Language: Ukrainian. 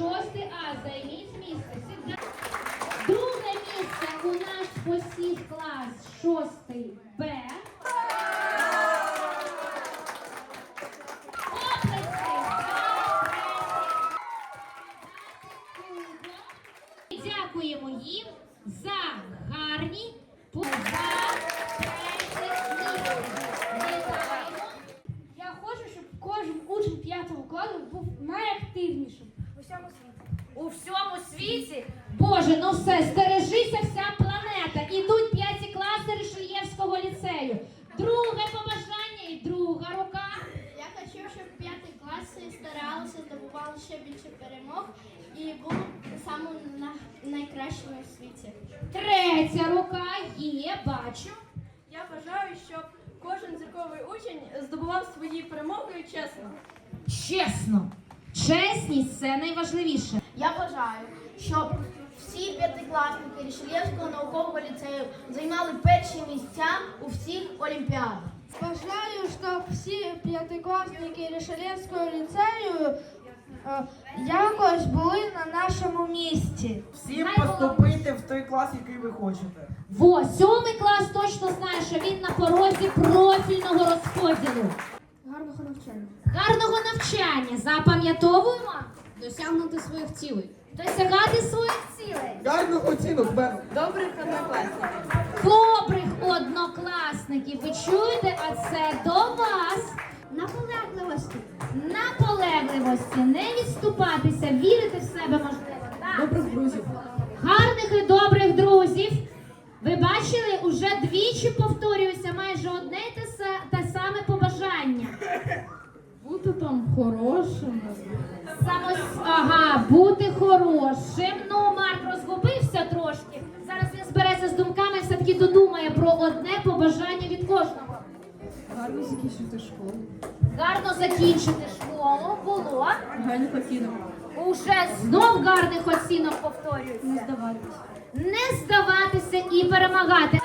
шостий А, займіть місце. Сідайте. Друге місце у наш посів клас шостий Б. Дякуємо їм за гарні. Я хочу, щоб кожен учень п'ятого класу був найактивнішим всьому світі. У всьому світі. Боже, ну все, стережися вся планета. Ідуть п'яті класи Ришельєвського ліцею. Друге побажання і друга рука. Я хочу, щоб п'ятий класи старалися, здобували ще більше перемог і були самими на- найкращими у світі. Третя рука є, бачу. Я бажаю, щоб кожен зірковий учень здобував свої перемоги чесно. Чесно. Чесність це найважливіше. Я бажаю, щоб всі п'ятикласники Рішелєвського наукового ліцею займали перші місця у всіх олімпіадах. Бажаю, щоб всі п'ятикласники Рішелєвського ліцею е, якось були на нашому місці. Всім поступити в той клас, який ви хочете. Во, сьомий клас точно знає, що він на порозі профільного розподілу. Гарного навчання. Гарного навчання. Запам'ятовуємо досягнути своїх цілей. Досягати своїх цілей. Гарних оцінок, Бен. Добрих однокласників. Добрих однокласників. Ви чуєте, а це до вас. Наполегливості. Наполегливості, не відступатися, вірити в себе можливо. Так. Добрих друзів. Гарних і добрих друзів. Ви бачили, уже двічі повторюється майже одне й те, са- те саме побажання. Бути там хорошим. Самос... Ага, бути хорошим. Ну, Марк розгубився трошки. Зараз він збереться з думками і все-таки додумає про одне побажання від кожного. Гарно закінчити школу. Гарно закінчити школу було. Гарних оцінок. Уже знов гарних оцінок повторюється. Не здаватись. Не здаватися і перемагати.